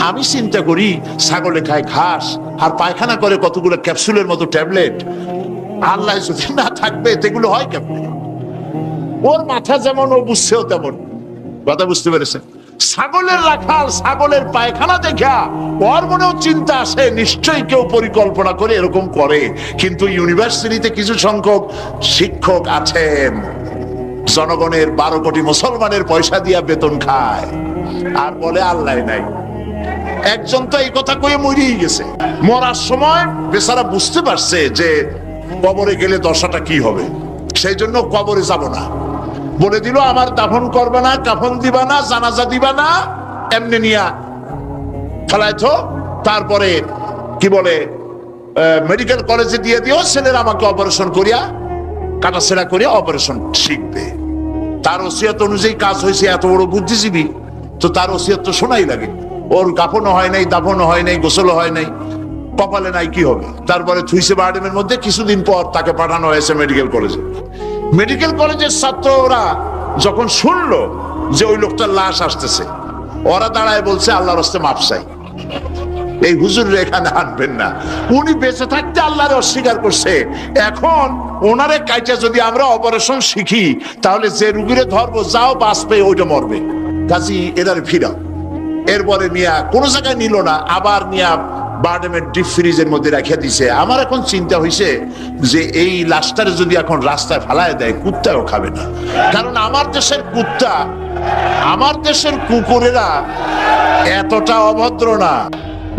আমি চিন্তা করি ছাগলে খায় ঘাস আর পায়খানা করে কতগুলো ক্যাপসুলের মতো ট্যাবলেট। আল্লাহ যদি না থাকবে সেগুলো হয় কেমনে? ওর মাথা যেমন, ও বুঝছেও তেমন। কথা বুঝতে পেরেছেন? ছাগলের রাখাল ছাগলের পায়খানা দেখা, ওর মনেও চিন্তা আসে, নিশ্চয়ই কেউ পরিকল্পনা করে এরকম করে। কিন্তু ইউনিভার্সিটিতে কিছু সংখ্যক শিক্ষক আছেন। জনগণের বারো কোটি মুসলমানের পয়সা দিয়া বেতন খায়। আর বলে আল্লাহ নাই। একজন তো এই কথা কয়ে মরিয়ে গেছে। মরার সময় বেচারা বুঝতে পারছে যে কবরে গেলে দশাটা কি হবে। সেই জন্য কবরে যাব না। বলে দিল, আমার দাফন করবে না, কাফন দিবা না, জানাজা দিবা না, এমনি নিয়া ফেলাইতো তারপরে কি বলে মেডিকেল কলেজে দিয়ে দিও, ছেলেরা আমাকে অপারেশন করিয়া কাটা ছেড়া করিয়া অপারেশন শিখবে। তার ওসিয়ত অনুযায়ী কাজ হয়েছে, এত বড় বুদ্ধিজীবী, তো তার ওসিয়ত তো শোনাই লাগে। ওর কাফনও হয় নাই, দাফনও হয় নাই, গোসলও হয় নাই। কপালে নাই, কি হবে? তারপরে থুইসে বার্ডেমের মধ্যে, কিছুদিন পর তাকে পাঠানো হয়েছে মেডিকেল কলেজে মেডিকেল কলেজের ছাত্ররা যখন শুনলো যে ওই লোকটার লাশ আসতেছে, ওরা দাঁড়ায় বলছে, আল্লাহর হস্তে মাপ চাই। এই হুজুর এখানে আনবেন না। উনি বেঁচে থাকতে আল্লাহরে অস্বীকার করছে। এখন ওনারে কাইটা যদি আমরা অপারেশন শিখি, তাহলে যে রুগীরে ধরবো, যাও বাঁচবে, ওইটা মরবে। কাজী এদারে ফিরাও। এরপরে নিয়া কোনো জায়গায় নিল না, আবার নিয়া বার্ডেমের ডিপ ফ্রিজের মধ্যে রেখে দিছে। আমার এখন চিন্তা হয়েছে যে এই লাস্টারে যদি এখন রাস্তায় ফেলায় দেয়, কুত্তাও খাবে না। কারণ আমার দেশের কুত্তা, আমার দেশের কুকুরেরা এতটা অভদ্র না।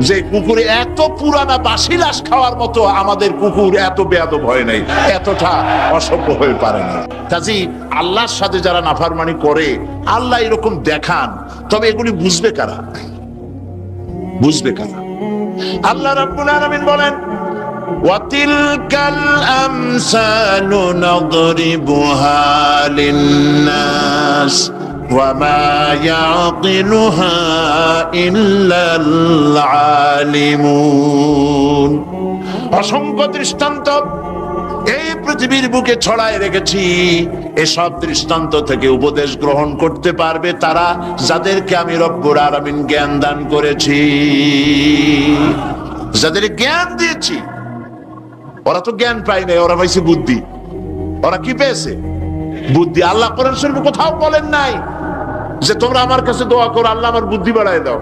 যে কুকুরে এত পুরানা বাসি লাশ খাওয়ার মতো আমাদের কুকুর এত বেয়াদ ভয় নেই এতটা অসভ্য হয়ে পারে না কাজী আল্লাহর সাথে যারা নাফারমানি করে আল্লাহ এরকম দেখান তবে এগুলি বুঝবে কারা বুঝবে কারা আল্লাহ রাব্বুল আলামিন বলেন وتلك الأمثال نضربها للناس وما يعقلها إلا العالمون অসংখ্য দৃষ্টান্ত এই পৃথিবীর বুকে ছড়ায় রেখেছি এসব দৃষ্টান্ত থেকে উপদেশ গ্রহণ করতে পারবে তারা যাদেরকে আমি রব্বুর আরামিন জ্ঞান দান করেছি যাদের জ্ঞান দিয়েছি ওরা তো জ্ঞান পায় নাই ওরা পাইছে বুদ্ধি ওরা কি পেয়েছে বুদ্ধি আল্লাহ কোরআন শরীফে কোথাও বলেন নাই যে তোমরা আমার কাছে দোয়া করো, আল্লাহ আমার বুদ্ধি বাড়ায় দাও।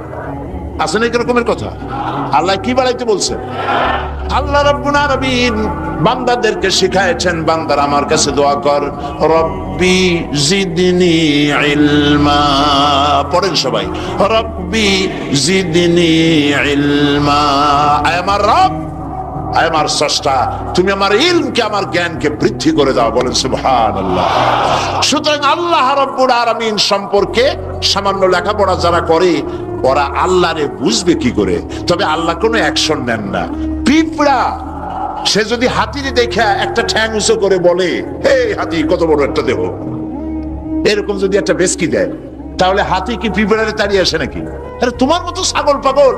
আছে না এরকমের কথা? আল্লাহ কি বাড়াইতে বলছে? আল্লাহ রাব্বুল বান্দাদেরকে শিখাইছেন বান্দার আমার কাছে দোয়া কর, রব্বি জিদনি ইলমা। পড়েন সবাই, রব্বি জিদনি ইলমা। আমার রব। আমার স্রষ্টা, তুমি আমার ইলমকে, আমার জ্ঞানকে বৃদ্ধি করে দাও, বলেন সুবহানাল্লাহ। সুতরাং আল্লাহ রাব্বুল আলামিন সম্পর্কে সামান্য লেখাপড়া যারা করে, ওরা আল্লাহরে বুঝবে কি করে? তবে আল্লাহ কোনো অ্যাকশন নেন না। পিঁপড়া, সে যদি হাতির দেখে একটা ঠ্যাং উঁচু করে বলে, হে হাতি, কত বড় একটা দেহ। এরকম যদি একটা বেসকি দেয়, তাহলে হাতি কি পিঁপড়ারে তাড়িয়ে আসে নাকি? আরে তোমার মতো ছাগল পাগল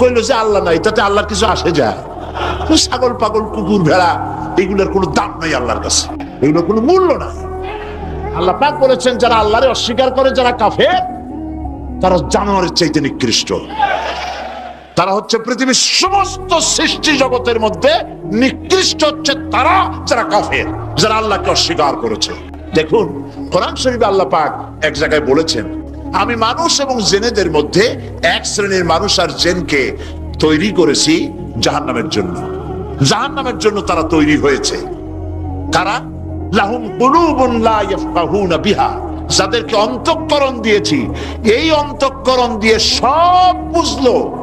কইলো যে আল্লাহ নাই, তাতে আল্লাহর কিছু আসে যায়। ছাগল পাগল, কুকুর, ভেড়া, এগুলোর কোনো দাম নাই আল্লাহর কাছে। এগুলোর কোনো মূল্য নাই। আল্লাহ পাক বলেছেন, যারা আল্লাহরে অস্বীকার করে, যারা কাফের, তারা জানোয়ারের চাইতে নিকৃষ্ট। তারা হচ্ছে পৃথিবীর সমস্ত সৃষ্টি জগতের মধ্যে নিকৃষ্ট হচ্ছে তারা যারা কাফের, যারা আল্লাহকে অস্বীকার করেছে। দেখুন, কোরআন শরীফে আল্লাহ পাক এক জায়গায় বলেছেন, আমি মানুষ এবং জেনেদের মধ্যে এক শ্রেণির মানুষ আর জেনকে তৈরি করেছি জাহান্নামের জন্য। জাহান্নামের জন্য তারা তৈরি হয়েছে। কারা? যাদেরকে অন্তঃকরণ দিয়েছি, এই অন্তঃকরণ দিয়ে সব বুঝলো।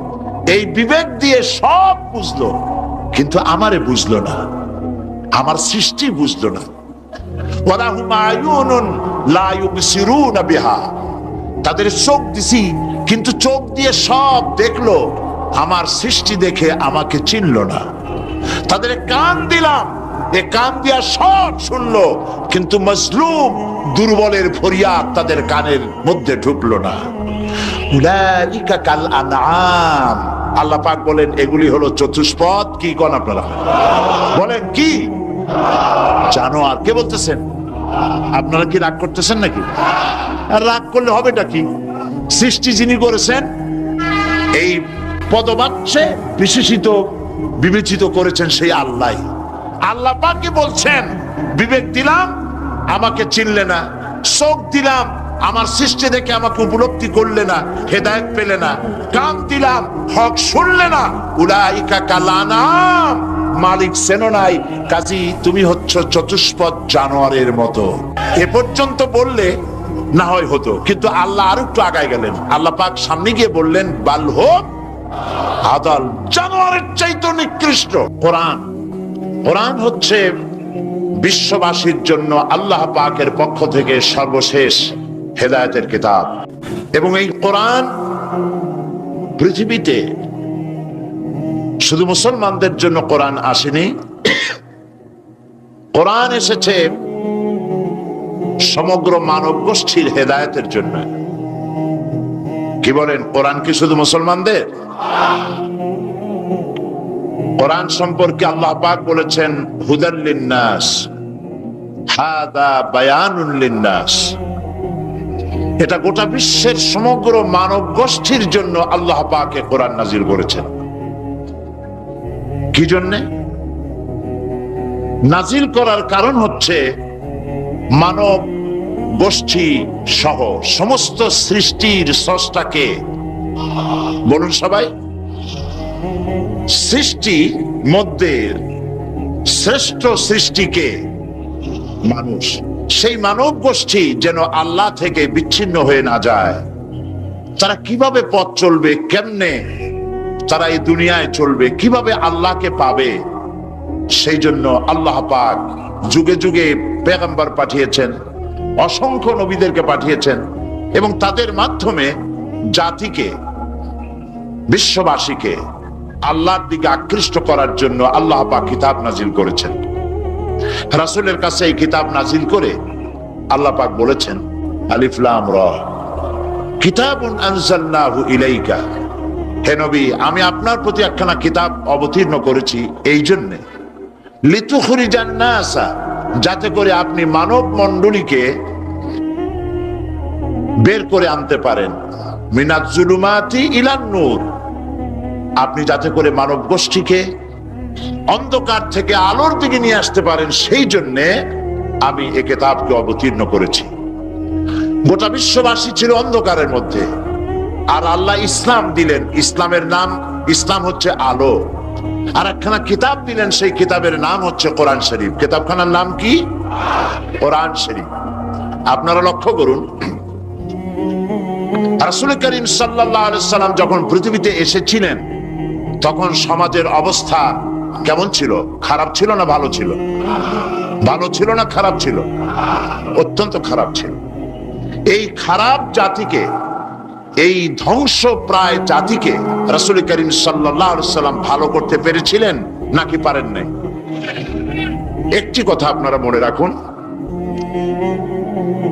এই বিবেক দিয়ে সব বুঝলো। কিন্তু আমারে বুঝলো না। আমার সৃষ্টি বুঝলো না। তাদের চোখ দিছি, কিন্তু চোখ দিয়ে সব দেখল। আমার সৃষ্টি দেখে আমাকে চিনলো না। তাদের কান দিলাম, এ কান দিয়া সব শুনলো, কিন্তু মজলুম দুর্বলের ফরিয়াদ তাদের কানের মধ্যে ঢুকলো না। আল্লাহ পাক বলেন, এগুলি হলো চতুষ্পদ, কি কোন আপনারা? বলেন, কি? জানো আর কে বলতেছেন? আপনারা কি রাগ করতেছেন নাকি? রাগ করলে হবেটা কি? সৃষ্টি যিনি করেছেন, এই পদবাচ্যে বিশেষিত, বিবেচিত করেছেন সেই আল্লাহ। আল্লাহ পাকে বলছেন, বিবেক দিলাম, আমাকে চিনলে না। চোখ দিলাম, আমার সৃষ্টি দেখে আমাকে উপলব্ধি করলে না, হেদায়ত পেলে না। কান দিলাম, হক শুনলে না। উলাইকা কালানাম, মালিক সেনো নাই। কাজী, তুমি হচ্ছ চতুষ্পদ জানোয়ারের মতো। এ পর্যন্ত বললে না হয় হতো, কিন্তু আল্লাহ আর একটু আগায় গেলেন। আল্লাহ পাক সামনে গিয়ে বললেন, বাল হোক আদাল জানোয়ারের চাইতে নিকৃষ্ট। কোরআন। কোরআন হচ্ছে বিশ্ববাসীর জন্য আল্লাহ পাকের পক্ষ থেকে সর্বশেষ হেদায়েতের কিতাব। এবং এই কোরআন পৃথিবীতে শুধু মুসলমানদের জন্য কোরআন আসেনি। কোরআন এসেছে সমগ্র মানব গোষ্ঠীর হেদায়েতের জন্য। কি বলেন? কোরআন কি শুধু মুসলমানদের? কোরআন সম্পর্কে আল্লাহ পাক বলেছেন হুদাল্লিন্নাস হাদা বায়ানুল লিন্নাস। এটা গোটা বিশ্বের সমগ্র মানব গোষ্ঠীর জন্য আল্লাহ পাকে কোরআন নাজিল করেছেন। কি জন্যে? নাজিল করার কারণ হচ্ছে মানব গোষ্ঠী সহ সমস্ত সৃষ্টির স্রষ্টাকে বলুন সবাই। সৃষ্টি মধ্যে শ্রেষ্ঠ সৃষ্টিকে মানুষ, সেই মানব গোষ্ঠী যেন আল্লাহ থেকে বিচ্ছিন্ন হয়ে না যায়। তারা কীভাবে পথ চলবে, কেমনে তারা এই দুনিয়ায় চলবে, কীভাবে আল্লাহকে পাবে, সেই জন্য আল্লাহ পাক যুগে যুগে পেগম্বর পাঠিয়েছেন, অসংখ্য নবীদেরকে পাঠিয়েছেন এবং তাদের মাধ্যমে জাতিকে বিশ্ববাসীকে আল্লাহর দিকে আকৃষ্ট করার জন্য আল্লাহ পাক কিতাব নাজিল করেছেন। রাসূলের কাছে এই কিতাব নাজিল করে আল্লাহ পাক বলেছেন, আলিফ লাম র আমি আপনার প্রতি একখানা কিতাব অবতীর্ণ করেছি এই জন্যে। যাতে করে আপনি মানব মণ্ডলীকে বের করে আনতে পারেন। মিনাত জুলুমাতি ইলান আপনি যাতে করে মানব গোষ্ঠীকে অন্ধকার থেকে আলোর দিকে নিয়ে আসতে পারেন, সেই জন্যে আমি এ কেতাবকে অবতীর্ণ করেছি। গোটা বিশ্ববাসী ছিল অন্ধকারের মধ্যে। আর আল্লাহ ইসলাম দিলেন। ইসলামের নাম, ইসলাম হচ্ছে আলো। আর একখানা কিতাব দিলেন, সেই কিতাবের নাম হচ্ছে কোরআন শরীফ। কিতাবখানার নাম কি? কোরআন শরীফ। আপনারা লক্ষ্য করুন, রাসুল করিম সাল্লাহ সাল্লাম যখন পৃথিবীতে এসেছিলেন তখন সমাজের অবস্থা কেমন ছিল? খারাপ ছিল না ভালো ছিল? ভালো ছিল না খারাপ ছিল? অত্যন্ত খারাপ ছিল। এই খারাপ জাতিকে, এই ধ্বংস প্রায় জাতিকে রাসুল করিম সাল্লাম ভালো করতে পেরেছিলেন নাকি পারেন নাই? একটি কথা আপনারা মনে রাখুন।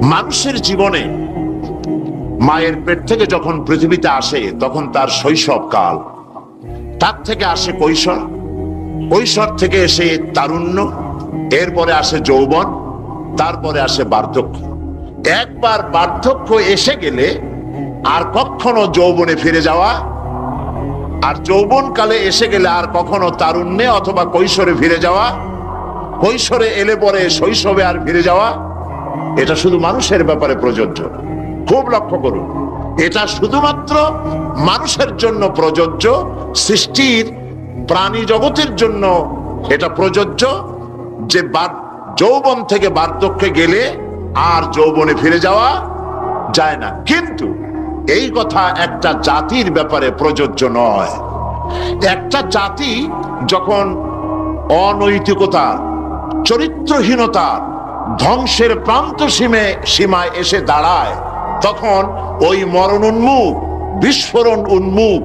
মানুষের জীবনে মায়ের পেট থেকে যখন পৃথিবীতে আসে, তখন তার শৈশব কাল তার থেকে আসে কৈশোর। কৈশোর থেকে এসে তারুণ্য, এরপরে আসে যৌবন, তারপরে আসে বার্ধক্য। একবার বার্ধক্য এসে গেলে আর কখনো যৌবনে ফিরে যাওয়া, আর যৌবন কালে এসে গেলে আর কখনো তারুণ্যে অথবা কৈশোরে ফিরে যাওয়া, কৈশোরে এলে পরে শৈশবে আর ফিরে যাওয়া, এটা শুধু মানুষের ব্যাপারে প্রযোজ্য। খুব লক্ষ্য করুন এটা শুধুমাত্র মানুষের জন্য প্রযোজ্য, সৃষ্টির, প্রাণী জগতের জন্য এটা প্রযোজ্য, যে যৌবন থেকে বার্ধক্যে গেলে আর যৌবনে ফিরে যাওয়া যায় না। কিন্তু এই কথা একটা জাতির ব্যাপারে প্রযোজ্য নয়। একটা জাতি যখন অনৈতিকতা, চরিত্রহীনতা, ধ্বংসের প্রান্ত সীমে সীমায় এসে দাঁড়ায় তখন ওই মরণ উন্মুখ, বিস্ফোরণ উন্মুখ,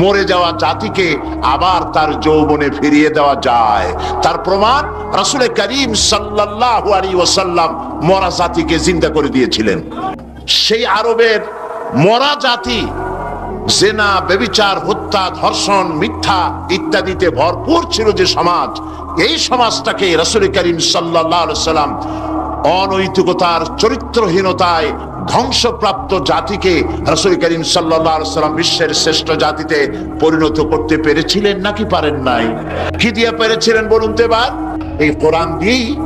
মরে যাওয়া জাতিকে আবার তার যৌবনে ফিরিয়ে দেওয়া যায়। তার প্রমাণ রাসুল করিম সাল্লাহ আলী ওসাল্লাম মরা জাতিকে জিন্দা করে দিয়েছিলেন। সেই আরবের মরা জাতি, জেনা বেবিচার হত্যা, ধর্ষণ, মিথ্যা ইত্যাদিতে ভরপুর ছিল যে সমাজ, এই সমাজটাকে রসুল করিম সাল্লাহ সাল্লাম অনৈতিকতার চরিত্রহীনতায় ধ্বংসপ্রাপ্ত জাতিকে রসুল করিম সাল্লাম বিশ্বের শ্রেষ্ঠ জাতিতে পরিণত করতে পেরেছিলেন নাকি পারেন নাই? কি দিয়ে পেরেছিলেন বলুন তো এবার? এই কোরআন দিয়েই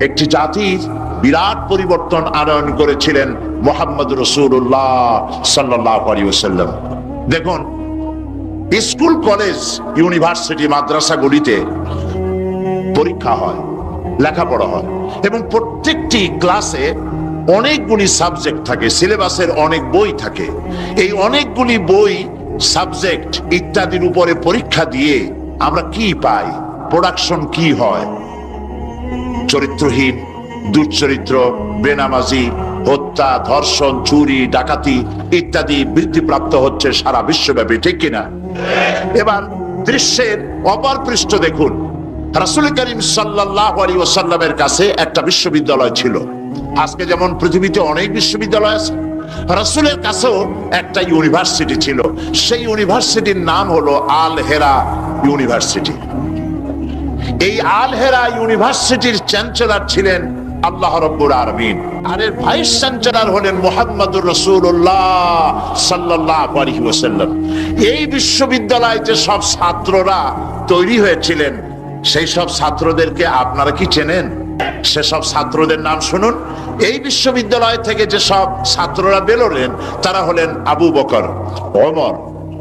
একটি জাতির বিরাট পরিবর্তন আনয়ন করেছিলেন মোহাম্মদ রসুল্লাহ সাল্লাহ আলী দেখুন, স্কুল, কলেজ, ইউনিভার্সিটি, মাদ্রাসাগুলিতে পরীক্ষা হয়, লেখাপড়া হয় এবং প্রত্যেকটি ক্লাসে অনেকগুলি সাবজেক্ট থাকে সিলেবাসের অনেক বই থাকে। এই অনেকগুলি বই সাবজেক্ট ইত্যাদির উপরে পরীক্ষা দিয়ে আমরা কি পাই? প্রোডাকশন কি হয়? চরিত্রহীন, দুশ্চরিত্র, বেনামাজি, হত্যা, ধর্ষণ, চুরি, ডাকাতি ইত্যাদি বৃদ্ধিপ্রাপ্ত হচ্ছে সারা বিশ্বব্যাপী, ঠিক কিনা? এবার দৃশ্যের অপর পৃষ্ঠ দেখুন। রাসুল করিম সাল্লাহ আলী ওসাল্লামের কাছে একটা বিশ্ববিদ্যালয় ছিল। আজকে যেমন পৃথিবীতে অনেক বিশ্ববিদ্যালয় আছে, রাসুলের কাছেও একটা ইউনিভার্সিটি ছিল। সেই ইউনিভার্সিটির নাম হলো আল হেরা ইউনিভার্সিটি। এই আল হেরা ইউনিভার্সিটির চ্যান্সেলর ছিলেন আল্লাহ রব্বুর আর এর ভাইস চ্যান্সেলর হলেন মোহাম্মদুর রসুল্লাহ সাল্লাহ আলহি ওসাল্লাম এই বিশ্ববিদ্যালয়ে যে সব ছাত্ররা তৈরি হয়েছিলেন। সেই সব ছাত্রদেরকে আপনারা কি চেনেন? সেসব ছাত্রদের নাম শুনুন। এই বিশ্ববিদ্যালয় থেকে যে সব ছাত্ররা বেরোলেন, তারা হলেন আবু বকর, ওমর,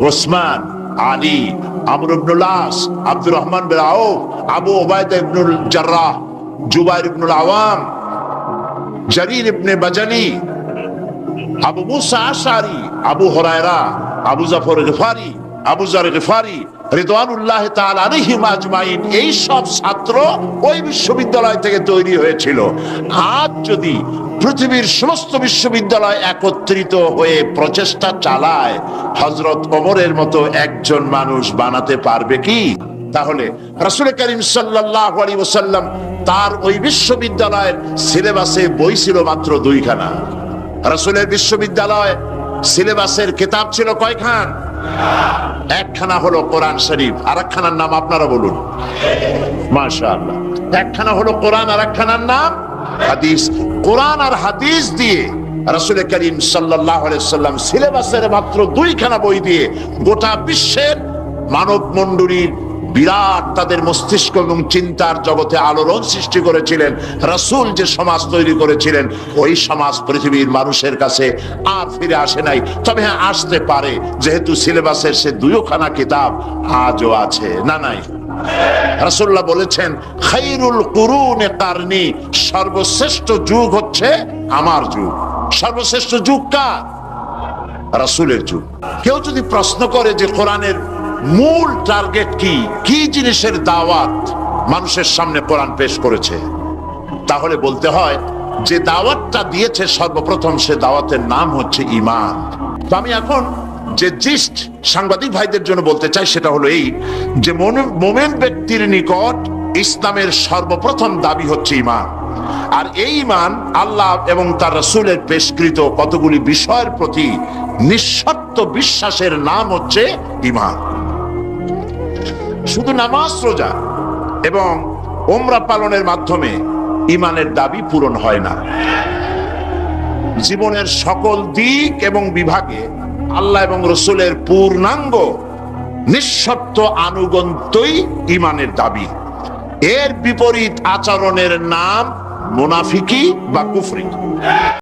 ওসমান, আলী, আমর আস, আব্দুর রহমান বিন আবু ওবায়দা ইবনুল জাররাহ, Zubair Ibnul Awam, Jarir Ibn বাজালি Abu Musa Ashari Abu Hurairah, Abu Jafar Ghifari, Abu Zar Ghifari এই সব ছাত্র ওই বিশ্ববিদ্যালয় থেকে তৈরি হয়েছিল। আজ যদি পৃথিবীর সমস্ত বিশ্ববিদ্যালয় একত্রিত হয়ে প্রচেষ্টা চালায় হজরত মতো একজন মানুষ বানাতে পারবে কি? তাহলে রাসুল করিম সাল্লাহ ওসাল্লাম তার ওই বিশ্ববিদ্যালয়ের সিলেবাসে বই ছিল মাত্র দুইখানা। রাসুলের বিশ্ববিদ্যালয় সিলেবাসের কেতাব ছিল কয়খান? একখানা হলো কোরআন শরীফ আর একখানার নাম আপনারা বলুন। মাশা একখানা হলো কোরআন আর একখানার নাম হাদিস। কোরআন আর হাদিস দিয়ে রাসুল করিম সাল্লাম সিলেবাসের মাত্র দুইখানা বই দিয়ে গোটা বিশ্বের মানব মণ্ডলীর বিরাট তাদের মস্তিষ্ক এবং চিন্তার জগতে আলোড়ন সৃষ্টি করেছিলেন। রাসূল যে সমাজ তৈরি করেছিলেন, ওই সমাজ পৃথিবীর মানুষের কাছে আর ফিরে আসে নাই। তবে হ্যাঁ আসতে পারে, যেহেতু সিলেবাসের সে দুইখানা কিতাব আজও আছে, না নাই? রাসূল্লাহ বলেছেন, খাইরুল কুরুনে কারনি, সর্বশ্রেষ্ঠ যুগ হচ্ছে আমার যুগ। সর্বশ্রেষ্ঠ যুগ কার? রাসূলের যুগ। কেউ যদি প্রশ্ন করে যে কোরআনের মূল টার্গেট কি? কি জিনিসের দাওয়াত মানুষের সামনে কোরআন পেশ করেছে? তাহলে বলতে হয়, যে দাওয়াতটা দিয়েছে সর্বপ্রথম সে দাওয়াতের নাম হচ্ছে ইমান তো আমি এখন যে জিস্ট সাংবাদিক ভাইদের জন্য বলতে চাই, সেটা হলো এই, যে মোমেন ব্যক্তির নিকট ইসলামের সর্বপ্রথম দাবি হচ্ছে ইমান আর এই ইমান আল্লাহ এবং তার রসুলের পেশকৃত কতগুলি বিষয়ের প্রতি নিঃশর্ত বিশ্বাসের নাম হচ্ছে ইমান শুধু নামাজ রোজা এবং ওমরা পালনের মাধ্যমে ইমানের দাবি পূরণ হয় না। জীবনের সকল দিক এবং বিভাগে আল্লাহ এবং রসুলের পূর্ণাঙ্গ নিঃশর্ত আনুগন্তই ইমানের দাবি। এর বিপরীত আচরণের নাম মুনাফিকি বা কুফরি।